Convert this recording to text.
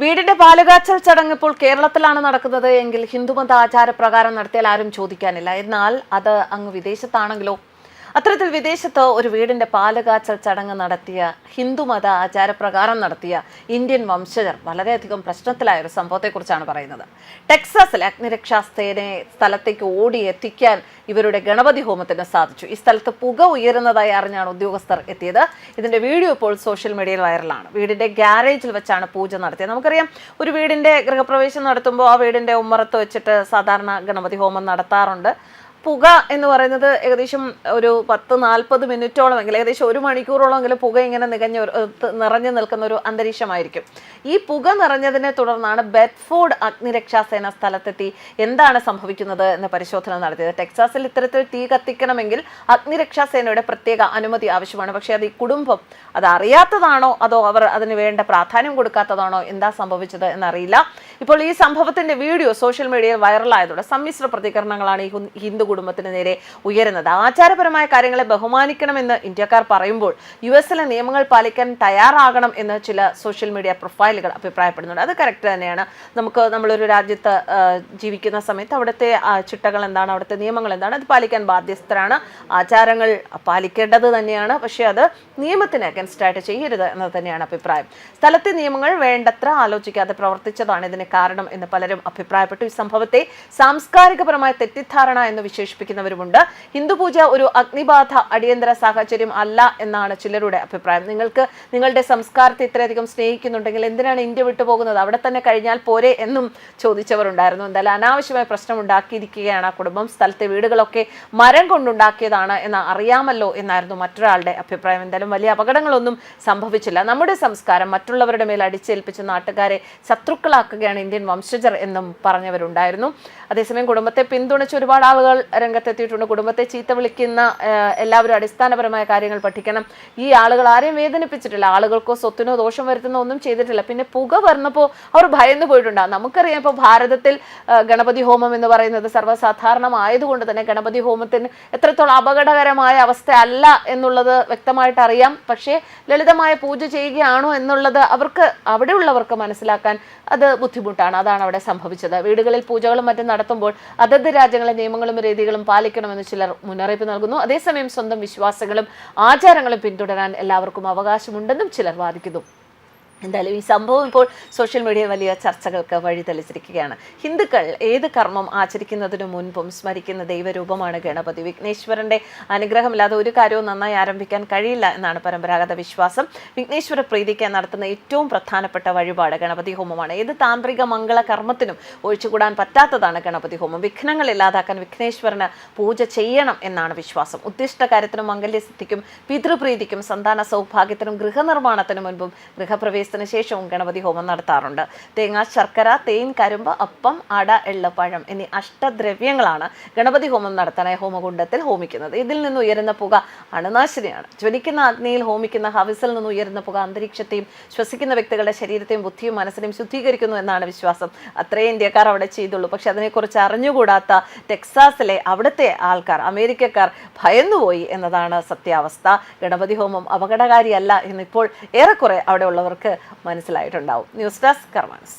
വീടിന്റെ പാലുകാച്ചൽ ചടങ്ങ് ഇപ്പോൾ കേരളത്തിലാണ് നടക്കുന്നത് എങ്കിൽ ഹിന്ദുമത ആചാരപ്രകാരം നടത്തിയാൽ ആരും ചോദിക്കാനില്ല. എന്നാൽ അത് അങ്ങ് വിദേശത്താണെങ്കിലോ അത്തരത്തിൽ വിദേശത്ത് ഒരു വീടിന്റെ പാലുകാച്ചൽ ചടങ്ങ് നടത്തിയ ഹിന്ദുമത ആചാരപ്രകാരം നടത്തിയ ഇന്ത്യൻ വംശജർ വളരെയധികം പ്രശ്നത്തിലായ ഒരു സംഭവത്തെക്കുറിച്ചാണ് പറയുന്നത്. ടെക്സാസിൽ അഗ്നിരക്ഷാ സേനയെ സ്ഥലത്തേക്ക് ഓടി എത്തിക്കാൻ ഇവരുടെ ഗണപതി ഹോമത്തിന് സാധിച്ചു. ഈ സ്ഥലത്ത് പുക ഉയരുന്നതായി അറിഞ്ഞാണ് ഉദ്യോഗസ്ഥർ എത്തിയത്. ഇതിന്റെ വീഡിയോ ഇപ്പോൾ സോഷ്യൽ മീഡിയയിൽ വൈറലാണ്. വീടിന്റെ ഗ്യാരേജിൽ വെച്ചാണ് പൂജ നടത്തിയത്. നമുക്കറിയാം ഒരു വീടിന്റെ ഗൃഹപ്രവേശം നടത്തുമ്പോൾ ആ വീടിന്റെ ഉമ്മറത്ത് വെച്ചിട്ട് സാധാരണ ഗണപതി ഹോമം നടത്താറുണ്ട്. പുക എന്ന് പറയുന്നത് ഏകദേശം ഒരു പത്ത് നാൽപ്പത് മിനിറ്റോളം എങ്കിലും ഏകദേശം ഒരു മണിക്കൂറോളം എങ്കിലും പുക ഇങ്ങനെ നികഞ്ഞ നിറഞ്ഞു നിൽക്കുന്ന ഒരു അന്തരീക്ഷമായിരിക്കും. ഈ പുക നിറഞ്ഞതിനെ തുടർന്നാണ് ബെഡ്ഫോർഡ് അഗ്നിരക്ഷാസേന സ്ഥലത്തെത്തി എന്താണ് സംഭവിക്കുന്നത് എന്ന പരിശോധന നടത്തിയത്. ടെക്സാസിൽ ഇത്തരത്തിൽ തീ കത്തിക്കണമെങ്കിൽ അഗ്നിരക്ഷാസേനയുടെ പ്രത്യേക അനുമതി ആവശ്യമാണ്. പക്ഷേ അത് ഈ കുടുംബം അത് അറിയാത്തതാണോ അതോ അവർ അതിന് വേണ്ട പ്രാധാന്യം കൊടുക്കാത്തതാണോ? എന്താ സംഭവിച്ചത് എന്നറിയില്ല. ഇപ്പോൾ ഈ സംഭവത്തിന്റെ വീഡിയോ സോഷ്യൽ മീഡിയയിൽ വൈറലായതോടെ സമ്മിശ്ര പ്രതികരണങ്ങളാണ് ഈ ഹിന്ദു കുടുംബത്തിന് നേരെ ഉയരുന്നത്. ആചാരപരമായ കാര്യങ്ങളെ ബഹുമാനിക്കണമെന്ന് ഇന്ത്യക്കാർ പറയുമ്പോൾ യു എസിലെ നിയമങ്ങൾ പാലിക്കാൻ തയ്യാറാകണം എന്ന് ചില സോഷ്യൽ മീഡിയ പ്രൊഫൈലുകൾ അഭിപ്രായപ്പെടുന്നുണ്ട്. അത് കറക്റ്റ് തന്നെയാണ്. നമുക്ക് നമ്മളൊരു രാജ്യത്ത് ജീവിക്കുന്ന സമയത്ത് അവിടുത്തെ ചിട്ടകൾ എന്താണ് അവിടുത്തെ നിയമങ്ങൾ എന്താണ് അത് പാലിക്കാൻ ബാധ്യസ്ഥരാണ്. ആചാരങ്ങൾ പാലിക്കേണ്ടത് തന്നെയാണ്. പക്ഷേ അത് നിയമത്തിന് അഗൻസ്റ്റ് ആയിട്ട് ചെയ്യരുത് എന്നത് തന്നെയാണ് അഭിപ്രായം. സ്ഥലത്തെ നിയമങ്ങൾ വേണ്ടത്ര ആലോചിക്കാതെ പ്രവർത്തിച്ചതാണ് ഇതിന് കാരണം എന്ന് പലരും അഭിപ്രായപ്പെട്ടു. ഈ സംഭവത്തെ സാംസ്കാരികപരമായ തെറ്റിദ്ധാരണ എന്ന് വിശേഷിപ്പിക്കുന്നവരുമുണ്ട്. ഹിന്ദുപൂജ ഒരു അഗ്നിബാധ അടിയന്തര സാഹചര്യം അല്ല എന്നാണ് ചിലരുടെ അഭിപ്രായം. നിങ്ങൾക്ക് നിങ്ങളുടെ സംസ്കാരത്തെ ഇത്രയധികം സ്നേഹിക്കുന്നുണ്ടെങ്കിൽ എന്തിനാണ് ഇന്ത്യ വിട്ടുപോകുന്നത് അവിടെ തന്നെ കഴിഞ്ഞാൽ പോരെ എന്നും ചോദിച്ചവരുണ്ടായിരുന്നു. എന്തായാലും അനാവശ്യമായ പ്രശ്നം ഉണ്ടാക്കിയിരിക്കുകയാണ് ആ കുടുംബം. സ്ഥലത്തെ വീടുകളൊക്കെ മരം കൊണ്ടുണ്ടാക്കിയതാണ് എന്ന് അറിയാമല്ലോ എന്നായിരുന്നു മറ്റൊരാളുടെ അഭിപ്രായം. എന്തായാലും വലിയ അപകടങ്ങളൊന്നും സംഭവിച്ചില്ല. നമ്മുടെ സംസ്കാരം മറ്റുള്ളവരുടെ മേൽ അടിച്ചേൽപ്പിച്ച് നാട്ടുകാരെ ശത്രുക്കളാക്കുകയാണ് ഇന്ത്യൻ വംശജർ എന്നും പറഞ്ഞവരുണ്ടായിരുന്നു. അതേസമയം കുടുംബത്തെ പിന്തുണച്ച് ഒരുപാട് ആളുകൾ രംഗത്തെത്തിയിട്ടുണ്ട്. കുടുംബത്തെ ചീത്ത വിളിക്കുന്ന എല്ലാവരും അടിസ്ഥാനപരമായ കാര്യങ്ങൾ പഠിക്കണം. ഈ ആളുകൾ ആരെയും വേദനിപ്പിച്ചിട്ടില്ല. ആളുകൾക്കോ സ്വത്തിനോ ദോഷം വരുത്തുന്ന ഒന്നും ചെയ്തിട്ടില്ല. പിന്നെ പുക പറഞ്ഞപ്പോൾ അവർ ഭയന്ന് പോയിട്ടുണ്ടാകും നമുക്കറിയാം ഇപ്പോൾ ഭാരതത്തിൽ ഗണപതി ഹോമം എന്ന് പറയുന്നത് സർവസാധാരണമായതുകൊണ്ട് തന്നെ ഗണപതി ഹോമത്തിന് എത്രത്തോളം അപകടകരമായ അവസ്ഥ അല്ല എന്നുള്ളത് വ്യക്തമായിട്ട് അറിയാം പക്ഷേ ലളിതമായ പൂജ ചെയ്യുകയാണോ എന്നുള്ളത് അവർക്ക് അവിടെയുള്ളവർക്ക് മനസ്സിലാക്കാൻ അത് ബുദ്ധിമുട്ടാണ്. അതാണ് അവിടെ സംഭവിച്ചത്. വീടുകളിൽ പൂജകളും മറ്റും നടത്തുമ്പോൾ അതത് രാജ്യങ്ങളെ നിയമങ്ങളും രീതികളും പാലിക്കണമെന്ന് ചിലർ മുന്നറിയിപ്പ് നൽകുന്നു. അതേസമയം സ്വന്തം വിശ്വാസങ്ങളും ആചാരങ്ങളും പിന്തുടരാൻ എല്ലാവർക്കും അവകാശമുണ്ടെന്നും ചിലർ വാദിക്കുന്നു. എന്തായാലും ഈ സംഭവം ഇപ്പോൾ സോഷ്യൽ മീഡിയയിൽ വലിയ ചർച്ചകൾക്ക് വഴിതെളിച്ചിരിക്കുകയാണ്. ഹിന്ദുക്കൾ ഏത് കർമ്മം ആചരിക്കുന്നതിനു മുൻപും സ്മരിക്കുന്ന ദൈവരൂപമാണ് ഗണപതി. വിഘ്നേശ്വരന്റെ അനുഗ്രഹമില്ലാതെ ഒരു കാര്യവും നന്നായി ആരംഭിക്കാൻ കഴിയില്ല എന്നാണ് പരമ്പരാഗത വിശ്വാസം. വിഘ്നേശ്വര പ്രീതിക്ക് നടത്തുന്ന ഏറ്റവും പ്രധാനപ്പെട്ട വഴിപാട് ഗണപതി ഹോമമാണ്. ഏത് താന്ത്രിക മംഗള കർമ്മത്തിനും ഒഴിച്ചുകൂടാൻ പറ്റാത്തതാണ് ഗണപതി ഹോമം. വിഘ്നങ്ങൾ ഇല്ലാതാക്കാൻ വിഘ്നേശ്വരന് പൂജ ചെയ്യണം എന്നാണ് വിശ്വാസം. ഉദ്ദിഷ്ട കാര്യത്തിനും മംഗല്യസിദ്ധിക്കും പിതൃപ്രീതിക്കും സന്താന സൗഭാഗ്യത്തിനും ഗൃഹനിർമ്മാണത്തിനും മുൻപും ഗൃഹപ്രവേശത്തിന് ശേഷവും ഗണപതി ഹോമം നടത്താറുണ്ട്. തേങ്ങാ ശർക്കര തേൻ കരിമ്പ് അപ്പം അട എള്ളപ്പഴം എന്നീ അഷ്ടദ്രവ്യങ്ങളാണ് ഗണപതി ഹോമം നടത്താനായി ഹോമകുണ്ടത്തിൽ ഹോമിക്കുന്നത്. ഇതിൽ നിന്ന് ഉയരുന്ന പുക അണുനാശിനിയാണ്. ജ്വലിക്കുന്ന അഗ്നിയിൽ ഹോമിക്കുന്ന ഹവിസിൽ നിന്ന് ഉയരുന്ന പുക അന്തരീക്ഷത്തെയും ശ്വസിക്കുന്ന വ്യക്തികളുടെ ശരീരത്തെയും ബുദ്ധിയും മനസ്സിനെയും ശുദ്ധീകരിക്കുന്നു എന്നാണ് വിശ്വാസം. അത്രേ ഇന്ത്യക്കാർ അവിടെ ചെയ്തുള്ളൂ. പക്ഷെ അതിനെക്കുറിച്ച് അറിഞ്ഞുകൂടാത്ത ടെക്സാസിലെ അവിടുത്തെ ആൾക്കാർ അമേരിക്കക്കാർ ഭയന്നുപോയി എന്നതാണ് സത്യാവസ്ഥ. ഗണപതി ഹോമം അപകടകാരിയല്ല എന്നിപ്പോൾ ഏറെക്കുറെ അവിടെ ഉള്ളവർക്ക് മനസ്സിലായിട്ടുണ്ടാവും. News desk കർമാൻസ്